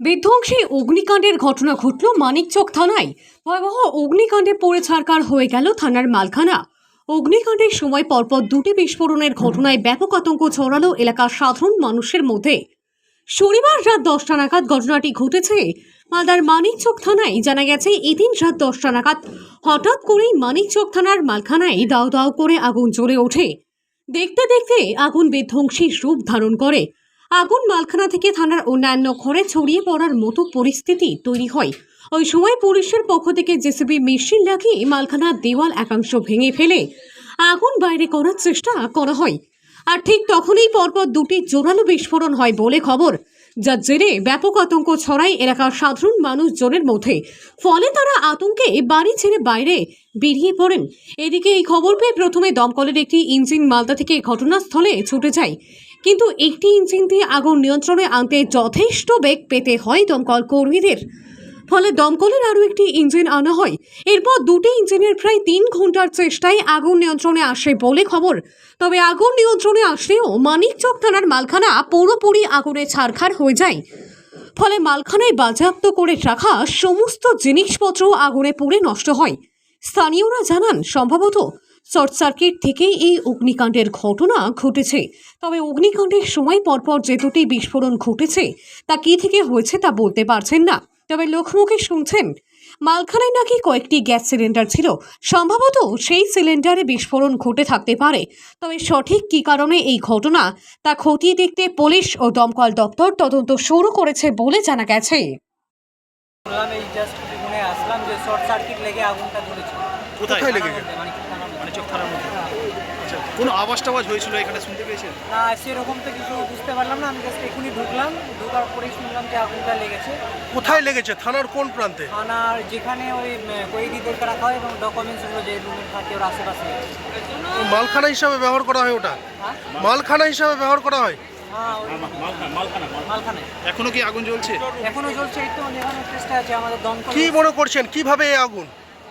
বিধ্বংসী অগ্নিকাণ্ডের ঘটনা ঘটল মানিকচক থানায়। ভয়াবহ অগ্নিকাণ্ডে পড়ে ছারকার হয়ে গেল থানার মালখানা। অগ্নিকাণ্ডের সময় পরপর দুটি বিস্ফোরণের ঘটনায় ব্যাপক আতঙ্ক ছড়ালো এলাকার সাধারণ মানুষের মধ্যে। শনিবার রাত দশটা নাগাদ ঘটনাটি ঘটেছে মালদার মানিকচক থানায়। জানা গেছে, এদিন রাত দশটা নাগাদ হঠাৎ করেই মানিকচক থানার মালখানায় দাও দাও করে আগুন জ্বলে ওঠে। দেখতে দেখতে আগুন বিধ্বংসী রূপ ধারণ করে। আগুন মালখানা থেকে থানার অন্যান্য ঘরে ছড়িয়ে পড়ার মতো পরিস্থিতি তৈরি হয়। ওই সময় পুলিশের পক্ষ থেকে জেসিবি মেশিন লাগিয়ে মালখানার দেওয়াল একাংশ ভেঙে ফেলে আগুন বাইরে করার চেষ্টা করা হয়। আর ঠিক তখনই পরপর দুটি জোরালো বিস্ফোরণ হয় বলে খবর। যার জেরে ব্যাপক আতঙ্ক ছড়ায় এলাকার সাধারণ মানুষজনের মধ্যে। ফলে তারা আতঙ্কে বাড়ি ছেড়ে বাইরে বেরিয়ে পড়েন। এদিকে এই খবর পেয়ে প্রথমে দমকলের একটি ইঞ্জিন মালদা থেকে ঘটনাস্থলে ছুটে যায়। কিন্তু একটি ইঞ্জিন দিয়ে আগুন নিয়ন্ত্রণে আনতে যথেষ্ট বেগ পেতে হয় দমকল কর্মীদের। ফলে দমকলের আরও একটি ইঞ্জিন আনা হয়। এরপর দুটি ইঞ্জিনের প্রায় তিন ঘণ্টার চেষ্টায় আগুন নিয়ন্ত্রণে আসে বলে খবর। তবে আগুন নিয়ন্ত্রণে আসলেও মানিকচক থানার মালখানা পুরোপুরি আগুনে ছারখার হয়ে যায়। ফলে মালখানায় বাজেয়াপ্ত করে রাখা সমস্ত জিনিসপত্র আগুনে পুড়ে নষ্ট হয়। স্থানীয়রা জানান, সম্ভবত শর্ট সার্কিট থেকেই এই অগ্নিকাণ্ডের ঘটনা ঘটেছে। তবে অগ্নিকাণ্ডের সময় পরপর যে দুটি বিস্ফোরণ ঘটেছে, তা কী থেকে হয়েছে তা বলতে পারছেন না। তবে লোকমুখে শুনছেন মালখানায় নাকি কয়েকটি গ্যাস সিলিন্ডার ছিল। সম্ভবত সেই সিলিন্ডারে বিস্ফোরণ ঘটে থাকতে পারে। তবে সঠিক কী কারণে এই ঘটনা তা খতিয়ে দেখতে পুলিশ ও দমকল দপ্তর তদন্ত শুরু করেছে বলে জানা গেছে। বললাম এই জাস্ট আসলাম যে শর্ট সার্কিট লেগে আগুনটা ধরেছে। কোথায় লেগেছে মানে। মানে চোখ থানার মধ্যে। আচ্ছা কোনো আওয়াজ টাওয়াজ হয়েছিল এখানে শুনতে পেয়েছেন? না সেরকম তো কিছু বুঝতে পারলাম না। আমি জাস্ট এখনই ঢুকলাম। ঢোকার পরেই শুনলাম যে আগুনটা লেগেছে। কোথায় লেগেছে? থানার কোন প্রান্তে? থানার যেখানে ওই কয়েদিদেরকে রাখা হয় এবং ডকুমেন্টসগুলো যে রুমে থাকে ওর আশেপাশে। মালখানা হিসাবে ব্যবহার করা হয় ওটা? হ্যাঁ? মালখানা হিসাবে ব্যবহার করা হয়? হ্যাঁ মালখানে এখনও কি আগুন জ্বলছে? এখনও চলছে এই তো নেভানোর চেষ্টা আছে আমাদের দমকল। কি মনে করছেন? কীভাবে এই আগুন?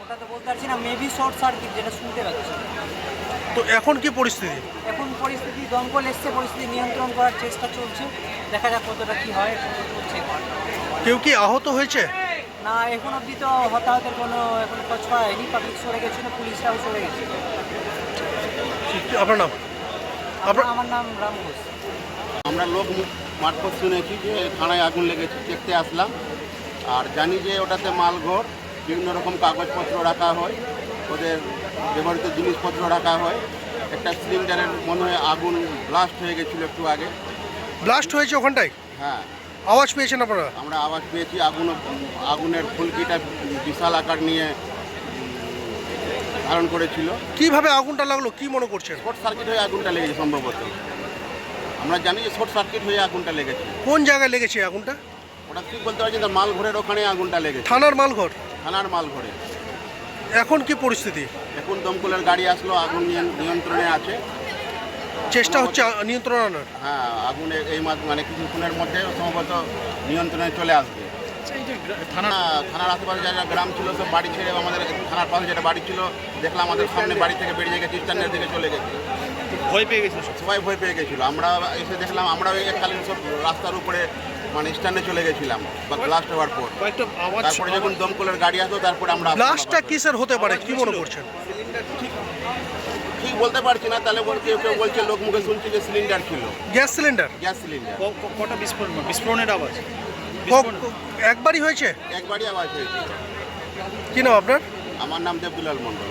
ওটা তো বলতে পারছি না মেবি শর্ট সার্কিট যেটা শুনতে পাচ্ছি। তো এখন কি পরিস্থিতি? এখন পরিস্থিতি দমকল এসছে পরিস্থিতি নিয়ন্ত্রণ করার চেষ্টা চলছে। দেখা যাক কতটা কি হয় চলছে কেউ কি আহত হয়েছে? না এখন অবধি তো হতাহতের কোনো এখন খোঁজ পাওয়া হয়নি পাবলিক সরে গেছিল পুলিশরাও সরে গেছিল আপনার নাম? আপনার আমার নাম রাম ঘোষ। আমরা লোক মারফত শুনেছি যে থানায় আগুন লেগেছে দেখতে আসলাম। আর জানি যে ওটাতে মালঘর বিভিন্ন রকম কাগজপত্র রাখা হয় ওদের ব্যবহৃত জিনিসপত্র রাখা হয়। একটা সিলিন্ডারের মনে হয় আগুন ব্লাস্ট হয়ে গেছিল একটু আগে। ব্লাস্ট হয়েছে ওখানটায়? হ্যাঁ। আওয়াজ পেয়েছেন আপনারা? আমরা আওয়াজ পেয়েছি আগুন আগুনের ফুলকিটা বিশাল আকার নিয়ে ধারণ করেছিল। কীভাবে আগুনটা লাগল কি মনে করছেন? শর্ট সার্কিট হয়ে আগুনটা লেগেছে সম্ভবত। আমরা জানি যে শর্ট সার্কিট হয়ে আগুনটা লেগেছে। কোন জায়গায় লেগেছে আগুনটা? ওটা ঠিক বলতে পারছি না মাল ওখানে আগুনটা লেগেছে। থানার মালঘর? থানার মাল ঘরে। এখন কি পরিস্থিতি? এখন দমকলের গাড়ি আসলো আগুন নিয়ন্ত্রণে আছে। চেষ্টা হচ্ছে নিয়ন্ত্রণ আনার? হ্যাঁ আগুনের এই মানে কিছুক্ষণের মধ্যে সম্ভবত নিয়ন্ত্রণে চলে আসবে। থানা থানা থানার আশেপাশে যারা গ্রাম ছিল সব বাড়ি ছেড়ে আমাদের থানার পাশে যেটা বাড়ি ছিল দেখলাম আমাদের সামনে বাড়ি থেকে বেরিয়ে গেছে স্ট্যান্ডের দিকে চলে গেছে। ভয় পেয়ে গেছিল সবাই ভয় পেয়ে গেছিল। আমরা এসে দেখলাম আমরাও এককালীন সব রাস্তার উপরে মানে স্ট্যান্ডে চলে গেছিলাম বা ব্লাস্ট হওয়ার পর। তারপরে যখন দমকলের গাড়ি আসতো তারপরে আমরা ব্লাস্টটা। কিসের হতে পারে? কি মনে করছেন? ঠিক বলতে পারছি না তাহলে বলছে কেউ বলছে লোক মুখে শুনছি যে সিলিন্ডার ছিল। Gas cylinder? Gas cylinder. কটা বিস্ফোরণ বিস্ফোরণের আওয়াজ? একবারই হয়েছে? একবারই আওয়াজ হয়েছে। কি নাম আপনার? আমার নাম দেবদুলাল মণ্ডল।